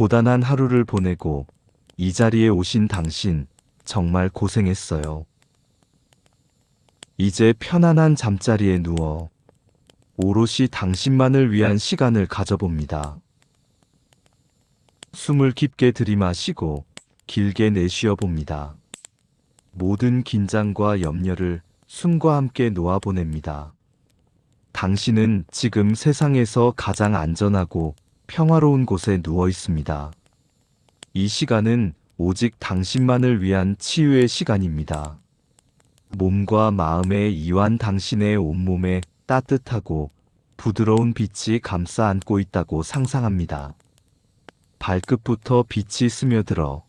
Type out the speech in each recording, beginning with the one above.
고단한 하루를 보내고 이 자리에 오신 당신 정말 고생했어요. 이제 편안한 잠자리에 누워 오롯이 당신만을 위한 시간을 가져봅니다. 숨을 깊게 들이마시고 길게 내쉬어 봅니다. 모든 긴장과 염려를 숨과 함께 놓아보냅니다. 당신은 지금 세상에서 가장 안전하고 평화로운 곳에 누워 있습니다. 이 시간은 오직 당신만을 위한 치유의 시간입니다. 몸과 마음의 이완 당신의 온몸에 따뜻하고 부드러운 빛이 감싸 안고 있다고 상상합니다. 발끝부터 빛이 스며들어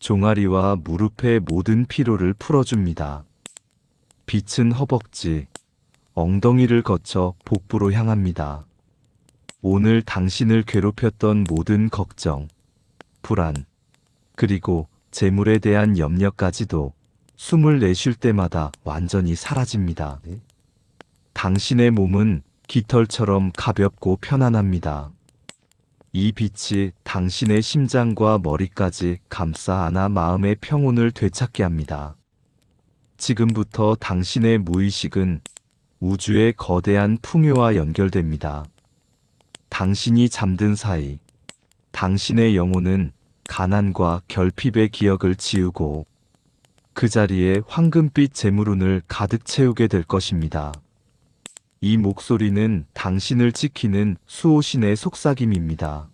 종아리와 무릎의 모든 피로를 풀어줍니다. 빛은 허벅지, 엉덩이를 거쳐 복부로 향합니다. 오늘 당신을 괴롭혔던 모든 걱정, 불안, 그리고 재물에 대한 염려까지도 숨을 내쉴 때마다 완전히 사라집니다. 당신의 몸은 깃털처럼 가볍고 편안합니다. 이 빛이 당신의 심장과 머리까지 감싸 안아 마음의 평온을 되찾게 합니다. 지금부터 당신의 무의식은 우주의 거대한 풍요와 연결됩니다. 당신이 잠든 사이, 당신의 영혼은 가난과 결핍의 기억을 지우고 그 자리에 황금빛 재물운을 가득 채우게 될 것입니다. 이 목소리는 당신을 지키는 수호신의 속삭임입니다.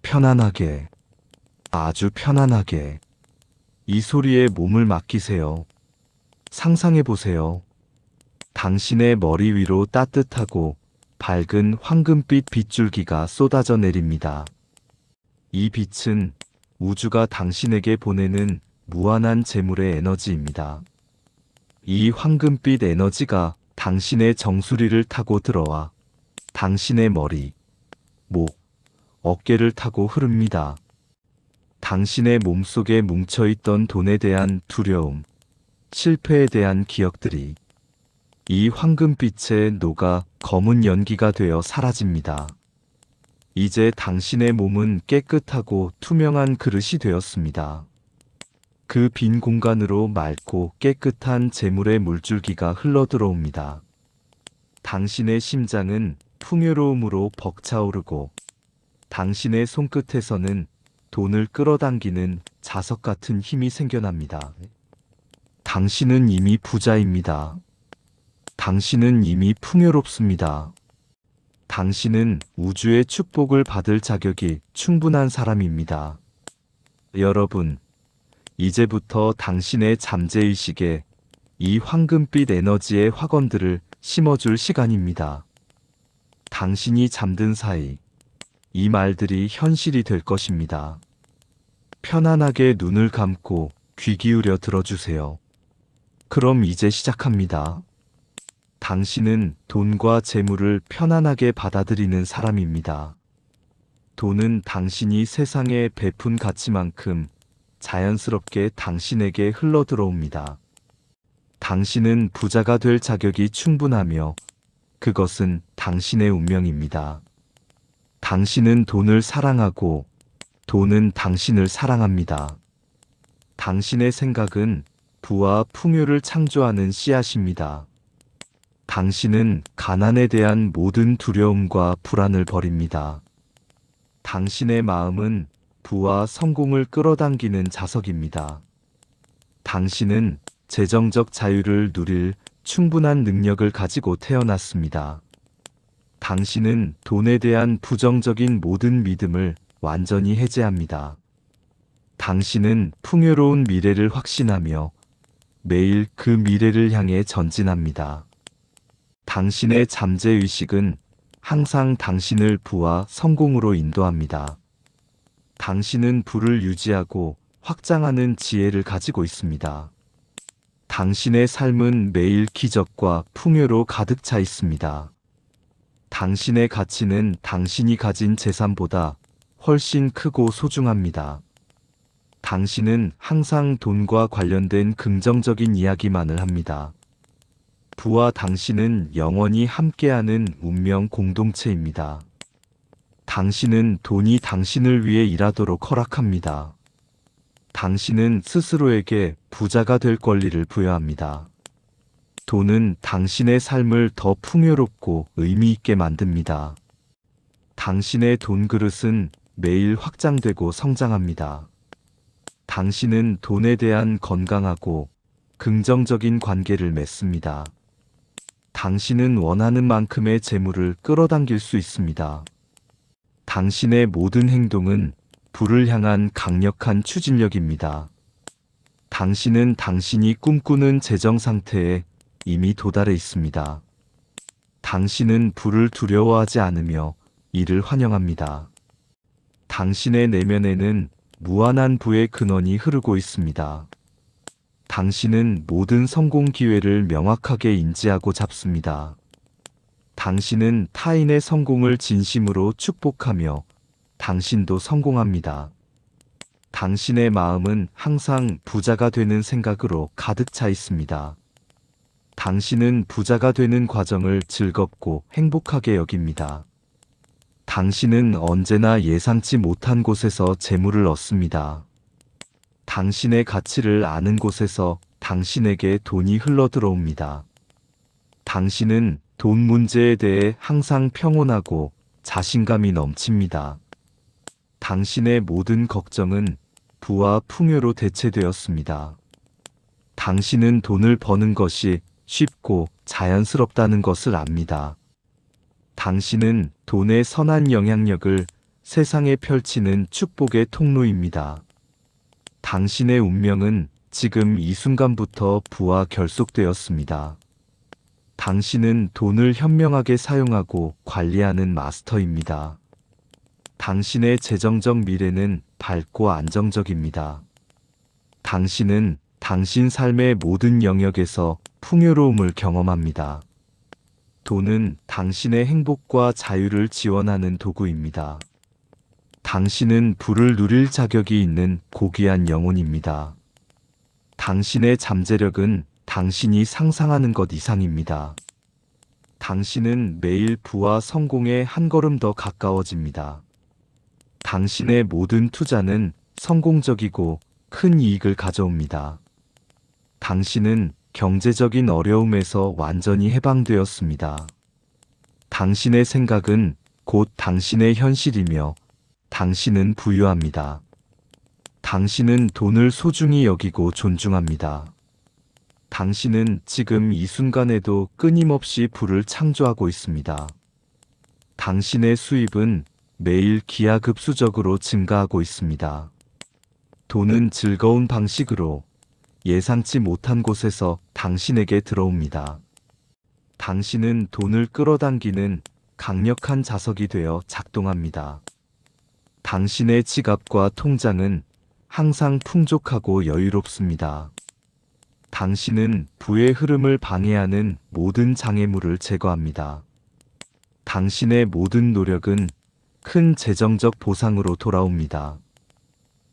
편안하게, 아주 편안하게. 이 소리에 몸을 맡기세요. 상상해 보세요. 당신의 머리 위로 따뜻하고 밝은 황금빛 빗줄기가 쏟아져 내립니다. 이 빛은 우주가 당신에게 보내는 무한한 재물의 에너지입니다. 이 황금빛 에너지가 당신의 정수리를 타고 들어와 당신의 머리, 목, 어깨를 타고 흐릅니다. 당신의 몸속에 뭉쳐있던 돈에 대한 두려움, 실패에 대한 기억들이 이 황금빛에 녹아 검은 연기가 되어 사라집니다. 이제 당신의 몸은 깨끗하고 투명한 그릇이 되었습니다. 그 빈 공간으로 맑고 깨끗한 재물의 물줄기가 흘러들어옵니다. 당신의 심장은 풍요로움으로 벅차오르고 당신의 손끝에서는 돈을 끌어당기는 자석 같은 힘이 생겨납니다. 당신은 이미 부자입니다. 당신은 이미 풍요롭습니다. 당신은 우주의 축복을 받을 자격이 충분한 사람입니다. 여러분, 이제부터 당신의 잠재의식에 이 황금빛 에너지의 확언들을 심어줄 시간입니다. 당신이 잠든 사이, 이 말들이 현실이 될 것입니다. 편안하게 눈을 감고 귀 기울여 들어주세요. 그럼 이제 시작합니다. 당신은 돈과 재물을 편안하게 받아들이는 사람입니다. 돈은 당신이 세상에 베푼 가치만큼 자연스럽게 당신에게 흘러 들어옵니다. 당신은 부자가 될 자격이 충분하며 그것은 당신의 운명입니다. 당신은 돈을 사랑하고 돈은 당신을 사랑합니다. 당신의 생각은 부와 풍요를 창조하는 씨앗입니다. 당신은 가난에 대한 모든 두려움과 불안을 버립니다. 당신의 마음은 부와 성공을 끌어당기는 자석입니다. 당신은 재정적 자유를 누릴 충분한 능력을 가지고 태어났습니다. 당신은 돈에 대한 부정적인 모든 믿음을 완전히 해제합니다. 당신은 풍요로운 미래를 확신하며 매일 그 미래를 향해 전진합니다. 당신의 잠재의식은 항상 당신을 부와 성공으로 인도합니다. 당신은 부를 유지하고 확장하는 지혜를 가지고 있습니다. 당신의 삶은 매일 기적과 풍요로 가득 차 있습니다. 당신의 가치는 당신이 가진 재산보다 훨씬 크고 소중합니다. 당신은 항상 돈과 관련된 긍정적인 이야기만을 합니다. 부와 당신은 영원히 함께하는 운명 공동체입니다. 당신은 돈이 당신을 위해 일하도록 허락합니다. 당신은 스스로에게 부자가 될 권리를 부여합니다. 돈은 당신의 삶을 더 풍요롭고 의미 있게 만듭니다. 당신의 돈 그릇은 매일 확장되고 성장합니다. 당신은 돈에 대한 건강하고 긍정적인 관계를 맺습니다. 당신은 원하는 만큼의 재물을 끌어당길 수 있습니다. 당신의 모든 행동은 불을 향한 강력한 추진력입니다. 당신은 당신이 꿈꾸는 재정 상태에 이미 도달해 있습니다. 당신은 불을 두려워하지 않으며 이를 환영합니다. 당신의 내면에는 무한한 부의 근원이 흐르고 있습니다. 당신은 모든 성공 기회를 명확하게 인지하고 잡습니다. 당신은 타인의 성공을 진심으로 축복하며 당신도 성공합니다. 당신의 마음은 항상 부자가 되는 생각으로 가득 차 있습니다. 당신은 부자가 되는 과정을 즐겁고 행복하게 여깁니다. 당신은 언제나 예상치 못한 곳에서 재물을 얻습니다. 당신의 가치를 아는 곳에서 당신에게 돈이 흘러 들어옵니다. 당신은 돈 문제에 대해 항상 평온하고 자신감이 넘칩니다. 당신의 모든 걱정은 부와 풍요로 대체되었습니다. 당신은 돈을 버는 것이 쉽고 자연스럽다는 것을 압니다. 당신은 돈의 선한 영향력을 세상에 펼치는 축복의 통로입니다. 당신의 운명은 지금 이 순간부터 부와 결속되었습니다. 당신은 돈을 현명하게 사용하고 관리하는 마스터입니다. 당신의 재정적 미래는 밝고 안정적입니다. 당신은 당신 삶의 모든 영역에서 풍요로움을 경험합니다. 돈은 당신의 행복과 자유를 지원하는 도구입니다. 당신은 불을 누릴 자격이 있는 고귀한 영혼입니다. 당신의 잠재력은 당신이 상상하는 것 이상입니다. 당신은 매일 부와 성공에 한 걸음 더 가까워집니다. 당신의 모든 투자는 성공적이고 큰 이익을 가져옵니다. 당신은 경제적인 어려움에서 완전히 해방되었습니다. 당신의 생각은 곧 당신의 현실이며 당신은 부유합니다. 당신은 돈을 소중히 여기고 존중합니다. 당신은 지금 이 순간에도 끊임없이 부를 창조하고 있습니다. 당신의 수입은 매일 기하급수적으로 증가하고 있습니다. 돈은 즐거운 방식으로 예상치 못한 곳에서 당신에게 들어옵니다. 당신은 돈을 끌어당기는 강력한 자석이 되어 작동합니다. 당신의 지갑과 통장은 항상 풍족하고 여유롭습니다. 당신은 부의 흐름을 방해하는 모든 장애물을 제거합니다. 당신의 모든 노력은 큰 재정적 보상으로 돌아옵니다.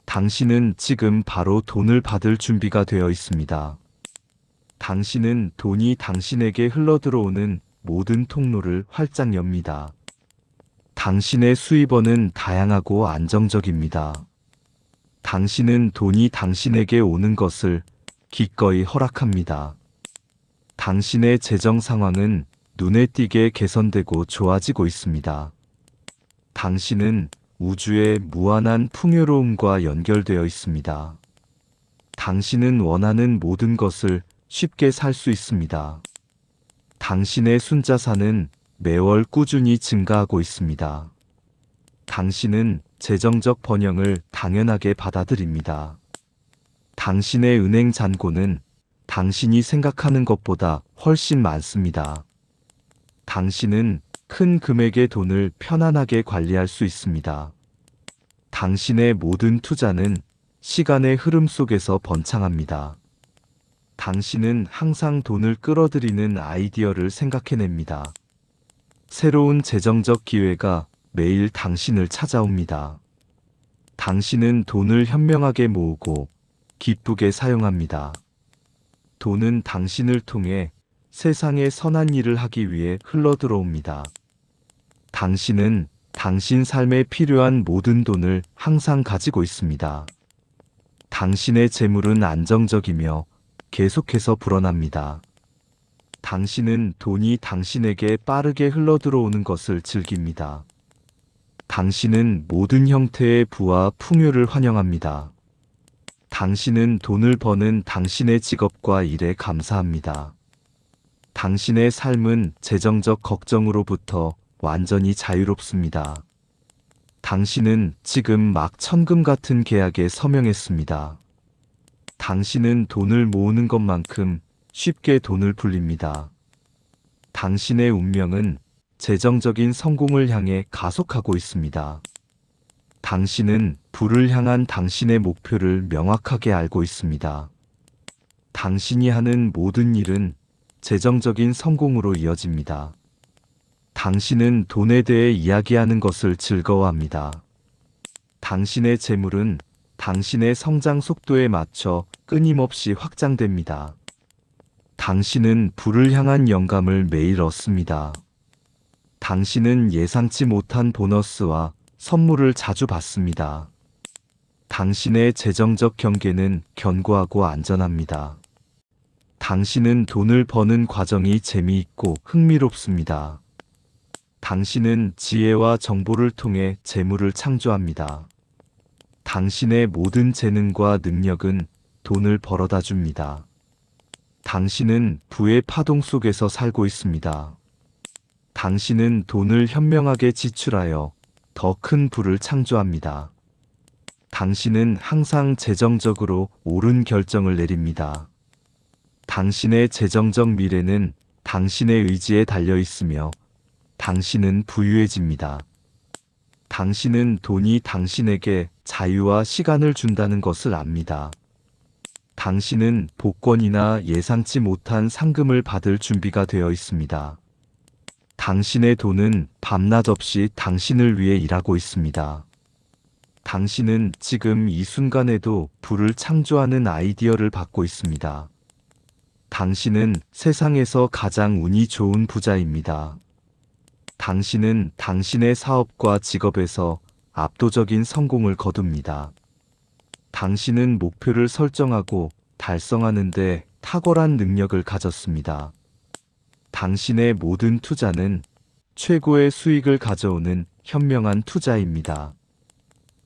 당신은 지금 바로 돈을 받을 준비가 되어 있습니다. 당신은 돈이 당신에게 흘러들어오는 모든 통로를 활짝 엽니다. 당신의 수입원은 다양하고 안정적입니다. 당신은 돈이 당신에게 오는 것을 기꺼이 허락합니다. 당신의 재정 상황은 눈에 띄게 개선되고 좋아지고 있습니다. 당신은 우주의 무한한 풍요로움과 연결되어 있습니다. 당신은 원하는 모든 것을 쉽게 살 수 있습니다. 당신의 순자산은 매월 꾸준히 증가하고 있습니다. 당신은 재정적 번영을 당연하게 받아들입니다. 당신의 은행 잔고는 당신이 생각하는 것보다 훨씬 많습니다. 당신은 큰 금액의 돈을 편안하게 관리할 수 있습니다. 당신의 모든 투자는 시간의 흐름 속에서 번창합니다. 당신은 항상 돈을 끌어들이는 아이디어를 생각해냅니다. 새로운 재정적 기회가 매일 당신을 찾아옵니다. 당신은 돈을 현명하게 모으고 기쁘게 사용합니다. 돈은 당신을 통해 세상에 선한 일을 하기 위해 흘러들어옵니다. 당신은 당신 삶에 필요한 모든 돈을 항상 가지고 있습니다. 당신의 재물은 안정적이며 계속해서 불어납니다. 당신은 돈이 당신에게 빠르게 흘러들어오는 것을 즐깁니다. 당신은 모든 형태의 부와 풍요를 환영합니다. 당신은 돈을 버는 당신의 직업과 일에 감사합니다. 당신의 삶은 재정적 걱정으로부터 완전히 자유롭습니다. 당신은 지금 막 천금 같은 계약에 서명했습니다. 당신은 돈을 모으는 것만큼 쉽게 돈을 불립니다. 당신의 운명은 재정적인 성공을 향해 가속하고 있습니다. 당신은 부를 향한 당신의 목표를 명확하게 알고 있습니다. 당신이 하는 모든 일은 재정적인 성공으로 이어집니다. 당신은 돈에 대해 이야기하는 것을 즐거워합니다. 당신의 재물은 당신의 성장 속도에 맞춰 끊임없이 확장됩니다. 당신은 부를 향한 영감을 매일 얻습니다. 당신은 예상치 못한 보너스와 선물을 자주 받습니다. 당신의 재정적 경계는 견고하고 안전합니다. 당신은 돈을 버는 과정이 재미있고 흥미롭습니다. 당신은 지혜와 정보를 통해 재물을 창조합니다. 당신의 모든 재능과 능력은 돈을 벌어다 줍니다. 당신은 부의 파동 속에서 살고 있습니다. 당신은 돈을 현명하게 지출하여 더 큰 부를 창조합니다. 당신은 항상 재정적으로 옳은 결정을 내립니다. 당신의 재정적 미래는 당신의 의지에 달려 있으며 당신은 부유해집니다. 당신은 돈이 당신에게 자유와 시간을 준다는 것을 압니다. 당신은 복권이나 예상치 못한 상금을 받을 준비가 되어 있습니다. 당신의 돈은 밤낮 없이 당신을 위해 일하고 있습니다. 당신은 지금 이 순간에도 불을 창조하는 아이디어를 받고 있습니다. 당신은 세상에서 가장 운이 좋은 부자입니다. 당신은 당신의 사업과 직업에서 압도적인 성공을 거둡니다. 당신은 목표를 설정하고 달성하는데 탁월한 능력을 가졌습니다. 당신의 모든 투자는 최고의 수익을 가져오는 현명한 투자입니다.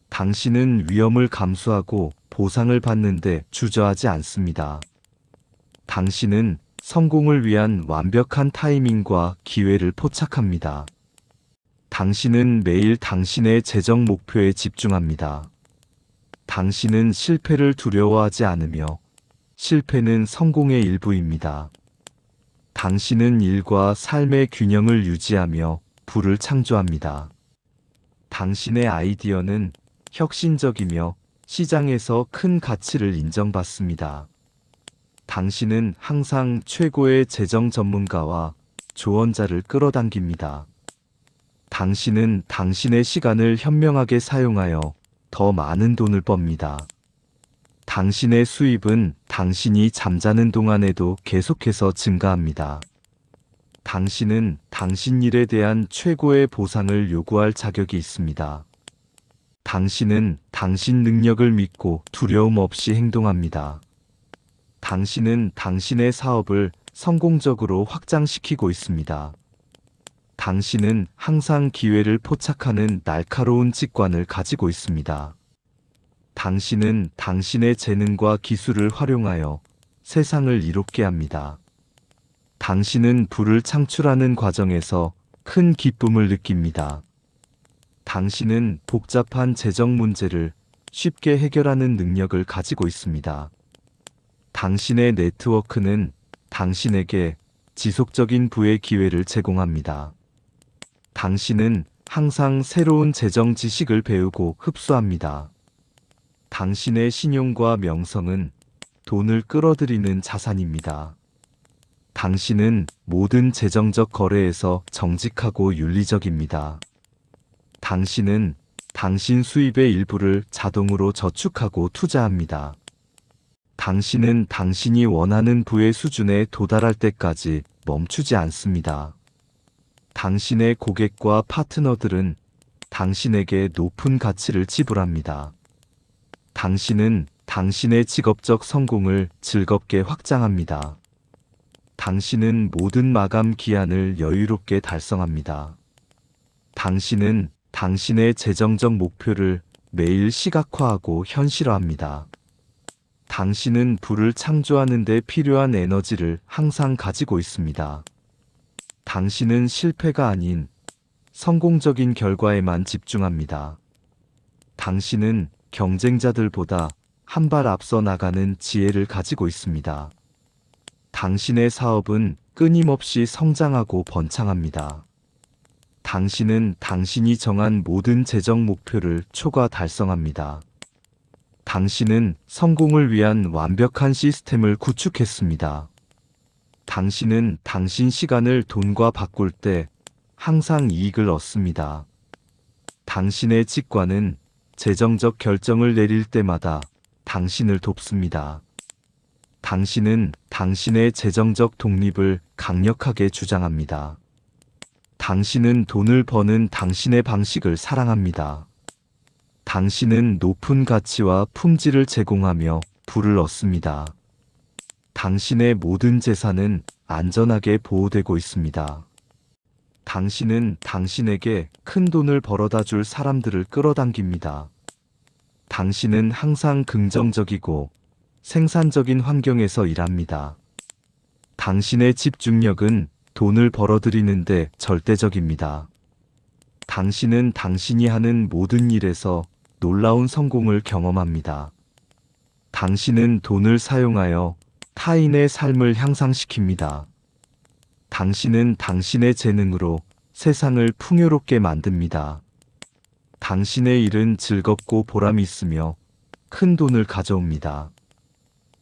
당신은 위험을 감수하고 보상을 받는데 주저하지 않습니다. 당신은 성공을 위한 완벽한 타이밍과 기회를 포착합니다. 당신은 매일 당신의 재정 목표에 집중합니다. 당신은 실패를 두려워하지 않으며 실패는 성공의 일부입니다. 당신은 일과 삶의 균형을 유지하며 부를 창조합니다. 당신의 아이디어는 혁신적이며 시장에서 큰 가치를 인정받습니다. 당신은 항상 최고의 재정 전문가와 조언자를 끌어당깁니다. 당신은 당신의 시간을 현명하게 사용하여 더 많은 돈을 멉니다. 당신의 수입은 당신이 잠자는 동안에도 계속해서 증가합니다. 당신은 당신 일에 대한 최고의 보상을 요구할 자격이 있습니다. 당신은 당신 능력을 믿고 두려움 없이 행동합니다. 당신은 당신의 사업을 성공적으로 확장시키고 있습니다. 당신은 항상 기회를 포착하는 날카로운 직관을 가지고 있습니다. 당신은 당신의 재능과 기술을 활용하여 세상을 이롭게 합니다. 당신은 불을 창출하는 과정에서 큰 기쁨을 느낍니다. 당신은 복잡한 재정 문제를 쉽게 해결하는 능력을 가지고 있습니다. 당신의 네트워크는 당신에게 지속적인 부의 기회를 제공합니다. 당신은 항상 새로운 재정 지식을 배우고 흡수합니다. 당신의 신용과 명성은 돈을 끌어들이는 자산입니다. 당신은 모든 재정적 거래에서 정직하고 윤리적입니다. 당신은 당신 수입의 일부를 자동으로 저축하고 투자합니다. 당신은 당신이 원하는 부의 수준에 도달할 때까지 멈추지 않습니다. 당신의 고객과 파트너들은 당신에게 높은 가치를 지불합니다. 당신은 당신의 직업적 성공을 즐겁게 확장합니다. 당신은 모든 마감 기한을 여유롭게 달성합니다. 당신은 당신의 재정적 목표를 매일 시각화하고 현실화합니다. 당신은 부를 창조하는 데 필요한 에너지를 항상 가지고 있습니다. 당신은 실패가 아닌 성공적인 결과에만 집중합니다. 당신은 경쟁자들보다 한 발 앞서 나가는 지혜를 가지고 있습니다. 당신의 사업은 끊임없이 성장하고 번창합니다. 당신은 당신이 정한 모든 재정 목표를 초과 달성합니다. 당신은 성공을 위한 완벽한 시스템을 구축했습니다. 당신은 당신 시간을 돈과 바꿀 때 항상 이익을 얻습니다. 당신의 직관은 재정적 결정을 내릴 때마다 당신을 돕습니다. 당신은 당신의 재정적 독립을 강력하게 주장합니다. 당신은 돈을 버는 당신의 방식을 사랑합니다. 당신은 높은 가치와 품질을 제공하며 부를 얻습니다. 당신의 모든 재산은 안전하게 보호되고 있습니다. 당신은 당신에게 큰 돈을 벌어다 줄 사람들을 끌어당깁니다. 당신은 항상 긍정적이고 생산적인 환경에서 일합니다. 당신의 집중력은 돈을 벌어들이는데 절대적입니다. 당신은 당신이 하는 모든 일에서 놀라운 성공을 경험합니다. 당신은 돈을 사용하여 타인의 삶을 향상시킵니다. 당신은 당신의 재능으로 세상을 풍요롭게 만듭니다. 당신의 일은 즐겁고 보람이 있으며 큰 돈을 가져옵니다.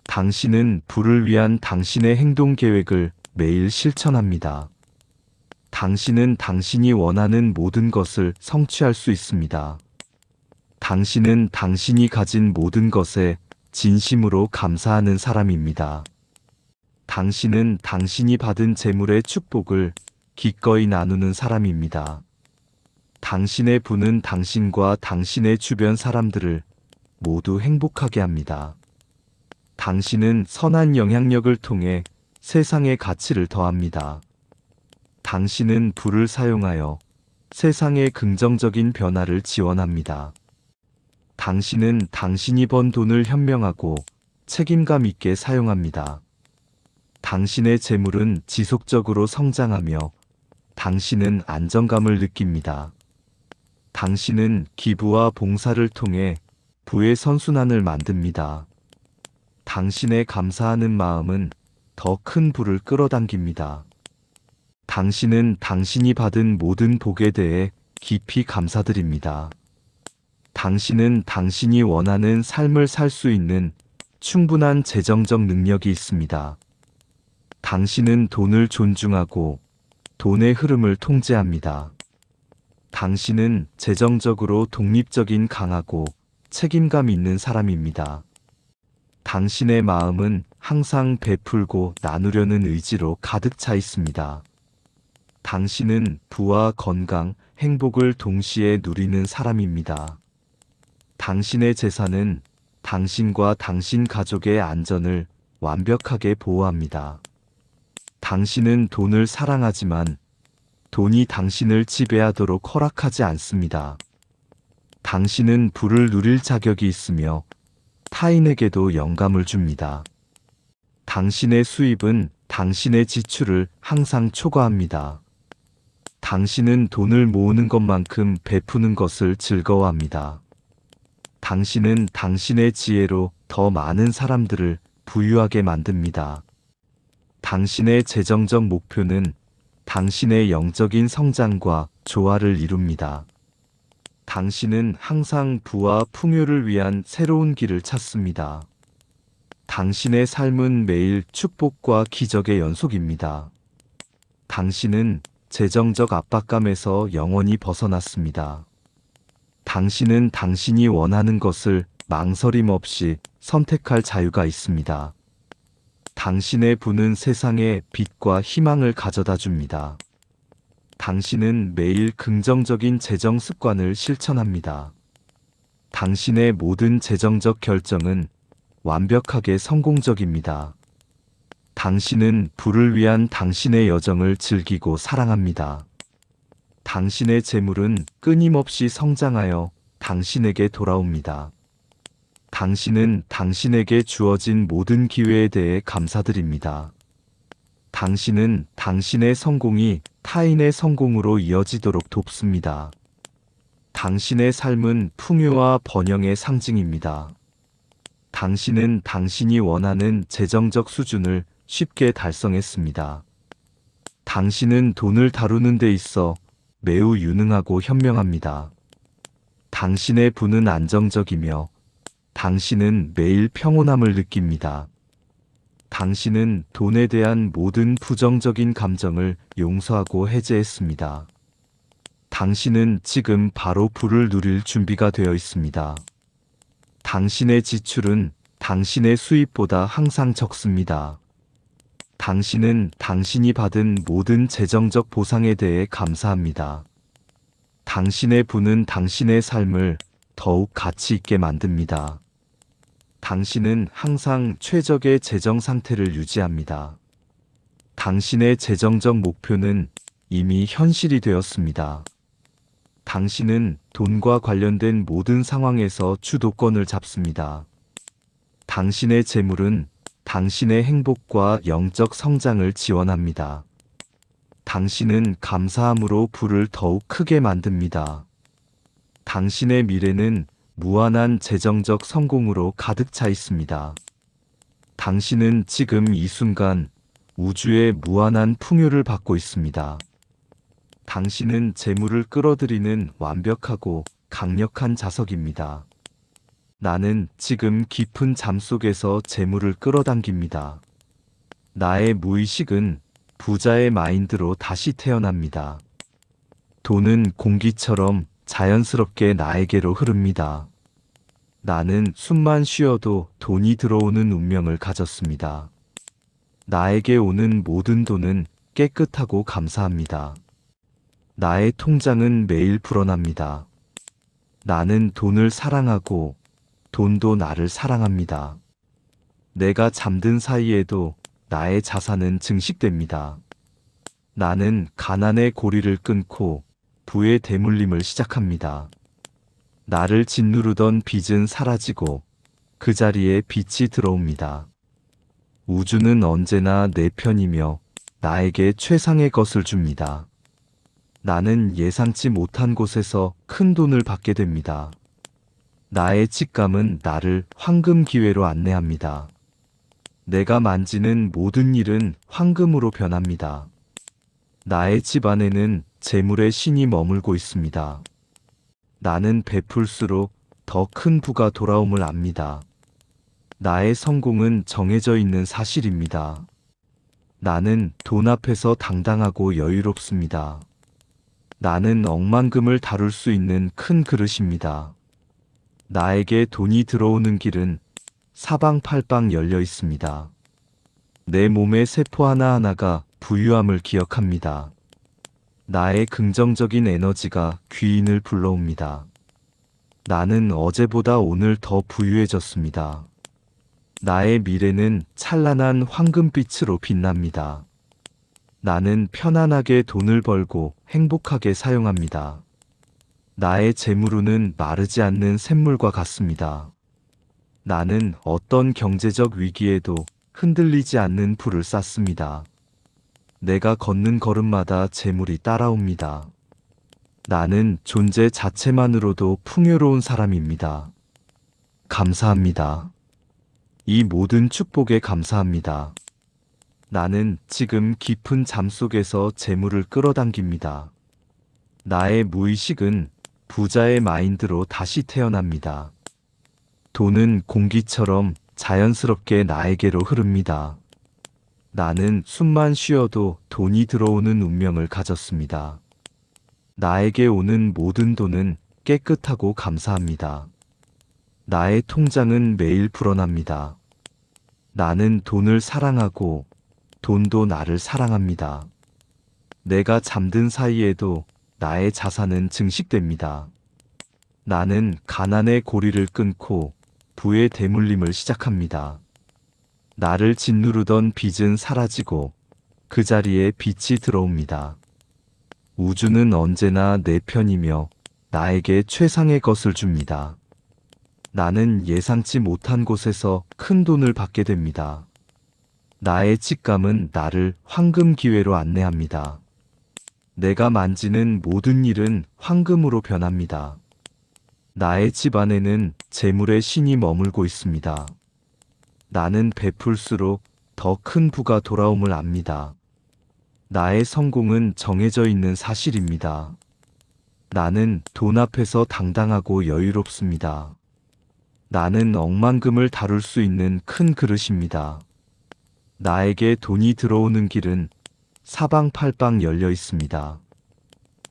당신은 부를 위한 당신의 행동 계획을 매일 실천합니다. 당신은 당신이 원하는 모든 것을 성취할 수 있습니다. 당신은 당신이 가진 모든 것에 진심으로 감사하는 사람입니다. 당신은 당신이 받은 재물의 축복을 기꺼이 나누는 사람입니다. 당신의 부는 당신과 당신의 주변 사람들을 모두 행복하게 합니다. 당신은 선한 영향력을 통해 세상의 가치를 더합니다. 당신은 불을 사용하여 세상의 긍정적인 변화를 지원합니다. 당신은 당신이 번 돈을 현명하고 책임감 있게 사용합니다. 당신의 재물은 지속적으로 성장하며 당신은 안정감을 느낍니다. 당신은 기부와 봉사를 통해 부의 선순환을 만듭니다. 당신의 감사하는 마음은 더 큰 부를 끌어당깁니다. 당신은 당신이 받은 모든 복에 대해 깊이 감사드립니다. 당신은 당신이 원하는 삶을 살 수 있는 충분한 재정적 능력이 있습니다. 당신은 돈을 존중하고 돈의 흐름을 통제합니다. 당신은 재정적으로 독립적인 강하고 책임감 있는 사람입니다. 당신의 마음은 항상 베풀고 나누려는 의지로 가득 차 있습니다. 당신은 부와 건강, 행복을 동시에 누리는 사람입니다. 당신의 재산은 당신과 당신 가족의 안전을 완벽하게 보호합니다. 당신은 돈을 사랑하지만 돈이 당신을 지배하도록 허락하지 않습니다. 당신은 부를 누릴 자격이 있으며 타인에게도 영감을 줍니다. 당신의 수입은 당신의 지출을 항상 초과합니다. 당신은 돈을 모으는 것만큼 베푸는 것을 즐거워합니다. 당신은 당신의 지혜로 더 많은 사람들을 부유하게 만듭니다. 당신의 재정적 목표는 당신의 영적인 성장과 조화를 이룹니다. 당신은 항상 부와 풍요를 위한 새로운 길을 찾습니다. 당신의 삶은 매일 축복과 기적의 연속입니다. 당신은 재정적 압박감에서 영원히 벗어났습니다. 당신은 당신이 원하는 것을 망설임 없이 선택할 자유가 있습니다. 당신의 부는 세상에 빛과 희망을 가져다 줍니다. 당신은 매일 긍정적인 재정 습관을 실천합니다. 당신의 모든 재정적 결정은 완벽하게 성공적입니다. 당신은 부를 위한 당신의 여정을 즐기고 사랑합니다. 당신의 재물은 끊임없이 성장하여 당신에게 돌아옵니다. 당신은 당신에게 주어진 모든 기회에 대해 감사드립니다. 당신은 당신의 성공이 타인의 성공으로 이어지도록 돕습니다. 당신의 삶은 풍요와 번영의 상징입니다. 당신은 당신이 원하는 재정적 수준을 쉽게 달성했습니다. 당신은 돈을 다루는 데 있어 매우 유능하고 현명합니다. 당신의 부는 안정적이며 당신은 매일 평온함을 느낍니다. 당신은 돈에 대한 모든 부정적인 감정을 용서하고 해제했습니다. 당신은 지금 바로 부를 누릴 준비가 되어 있습니다. 당신의 지출은 당신의 수입보다 항상 적습니다. 당신은 당신이 받은 모든 재정적 보상에 대해 감사합니다. 당신의 부는 당신의 삶을 더욱 가치 있게 만듭니다. 당신은 항상 최적의 재정 상태를 유지합니다. 당신의 재정적 목표는 이미 현실이 되었습니다. 당신은 돈과 관련된 모든 상황에서 주도권을 잡습니다. 당신의 재물은 당신의 행복과 영적 성장을 지원합니다. 당신은 감사함으로 불을 더욱 크게 만듭니다. 당신의 미래는 무한한 재정적 성공으로 가득 차 있습니다. 당신은 지금 이 순간 우주의 무한한 풍요를 받고 있습니다. 당신은 재물을 끌어들이는 완벽하고 강력한 자석입니다. 나는 지금 깊은 잠 속에서 재물을 끌어당깁니다. 나의 무의식은 부자의 마인드로 다시 태어납니다. 돈은 공기처럼 자연스럽게 나에게로 흐릅니다. 나는 숨만 쉬어도 돈이 들어오는 운명을 가졌습니다. 나에게 오는 모든 돈은 깨끗하고 감사합니다. 나의 통장은 매일 불어납니다. 나는 돈을 사랑하고 돈도 나를 사랑합니다. 내가 잠든 사이에도 나의 자산은 증식됩니다. 나는 가난의 고리를 끊고 부의 대물림을 시작합니다. 나를 짓누르던 빚은 사라지고 그 자리에 빛이 들어옵니다. 우주는 언제나 내 편이며 나에게 최상의 것을 줍니다. 나는 예상치 못한 곳에서 큰 돈을 받게 됩니다. 나의 직감은 나를 황금 기회로 안내합니다. 내가 만지는 모든 일은 황금으로 변합니다. 나의 집 안에는 재물의 신이 머물고 있습니다. 나는 베풀수록 더 큰 부가 돌아옴을 압니다. 나의 성공은 정해져 있는 사실입니다. 나는 돈 앞에서 당당하고 여유롭습니다. 나는 억만금을 다룰 수 있는 큰 그릇입니다. 나에게 돈이 들어오는 길은 사방팔방 열려 있습니다. 내 몸의 세포 하나하나가 부유함을 기억합니다. 나의 긍정적인 에너지가 귀인을 불러옵니다. 나는 어제보다 오늘 더 부유해졌습니다. 나의 미래는 찬란한 황금빛으로 빛납니다. 나는 편안하게 돈을 벌고 행복하게 사용합니다. 나의 재물운은 마르지 않는 샘물과 같습니다. 나는 어떤 경제적 위기에도 흔들리지 않는 불을 쌌습니다. 내가 걷는 걸음마다 재물이 따라옵니다. 나는 존재 자체만으로도 풍요로운 사람입니다. 감사합니다. 이 모든 축복에 감사합니다. 나는 지금 깊은 잠 속에서 재물을 끌어당깁니다. 나의 무의식은 부자의 마인드로 다시 태어납니다. 돈은 공기처럼 자연스럽게 나에게로 흐릅니다. 나는 숨만 쉬어도 돈이 들어오는 운명을 가졌습니다. 나에게 오는 모든 돈은 깨끗하고 감사합니다. 나의 통장은 매일 불어납니다. 나는 돈을 사랑하고 돈도 나를 사랑합니다. 내가 잠든 사이에도 나의 자산은 증식됩니다. 나는 가난의 고리를 끊고 부의 대물림을 시작합니다. 나를 짓누르던 빚은 사라지고 그 자리에 빛이 들어옵니다. 우주는 언제나 내 편이며 나에게 최상의 것을 줍니다. 나는 예상치 못한 곳에서 큰 돈을 받게 됩니다. 나의 직감은 나를 황금 기회로 안내합니다. 내가 만지는 모든 일은 황금으로 변합니다. 나의 집 안에는 재물의 신이 머물고 있습니다. 나는 베풀수록 더 큰 부가 돌아옴을 압니다. 나의 성공은 정해져 있는 사실입니다. 나는 돈 앞에서 당당하고 여유롭습니다. 나는 억만금을 다룰 수 있는 큰 그릇입니다. 나에게 돈이 들어오는 길은 사방팔방 열려 있습니다.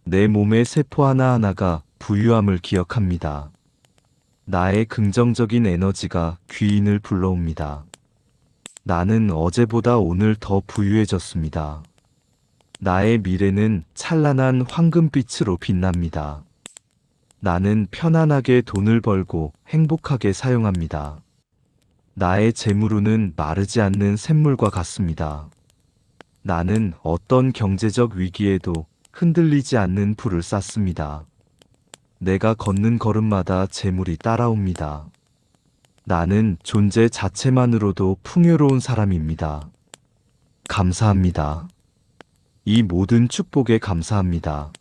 내 몸의 세포 하나하나가 부유함을 기억합니다. 나의 긍정적인 에너지가 귀인을 불러옵니다. 나는 어제보다 오늘 더 부유해졌습니다. 나의 미래는 찬란한 황금빛으로 빛납니다. 나는 편안하게 돈을 벌고 행복하게 사용합니다. 나의 재물운은 마르지 않는 샘물과 같습니다. 나는 어떤 경제적 위기에도 흔들리지 않는 불을 쌓습니다. 내가 걷는 걸음마다 재물이 따라옵니다. 나는 존재 자체만으로도 풍요로운 사람입니다. 감사합니다. 이 모든 축복에 감사합니다.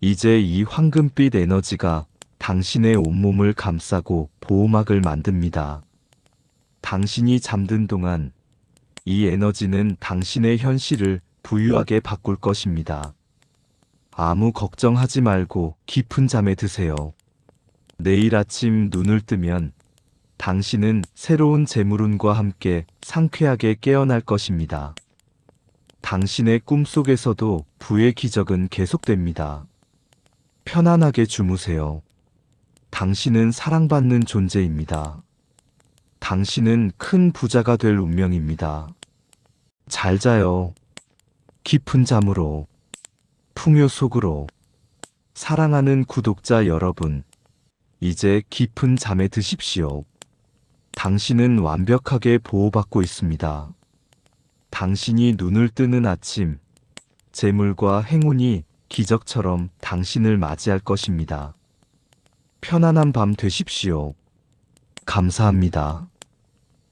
이제 이 황금빛 에너지가 당신의 온몸을 감싸고 보호막을 만듭니다. 당신이 잠든 동안 이 에너지는 당신의 현실을 부유하게 바꿀 것입니다. 아무 걱정하지 말고 깊은 잠에 드세요. 내일 아침 눈을 뜨면 당신은 새로운 재물운과 함께 상쾌하게 깨어날 것입니다. 당신의 꿈 속에서도 부의 기적은 계속됩니다. 편안하게 주무세요. 당신은 사랑받는 존재입니다. 당신은 큰 부자가 될 운명입니다. 잘 자요. 깊은 잠으로, 풍요 속으로. 사랑하는 구독자 여러분, 이제 깊은 잠에 드십시오. 당신은 완벽하게 보호받고 있습니다. 당신이 눈을 뜨는 아침, 재물과 행운이 기적처럼 당신을 맞이할 것입니다. 편안한 밤 되십시오. 감사합니다.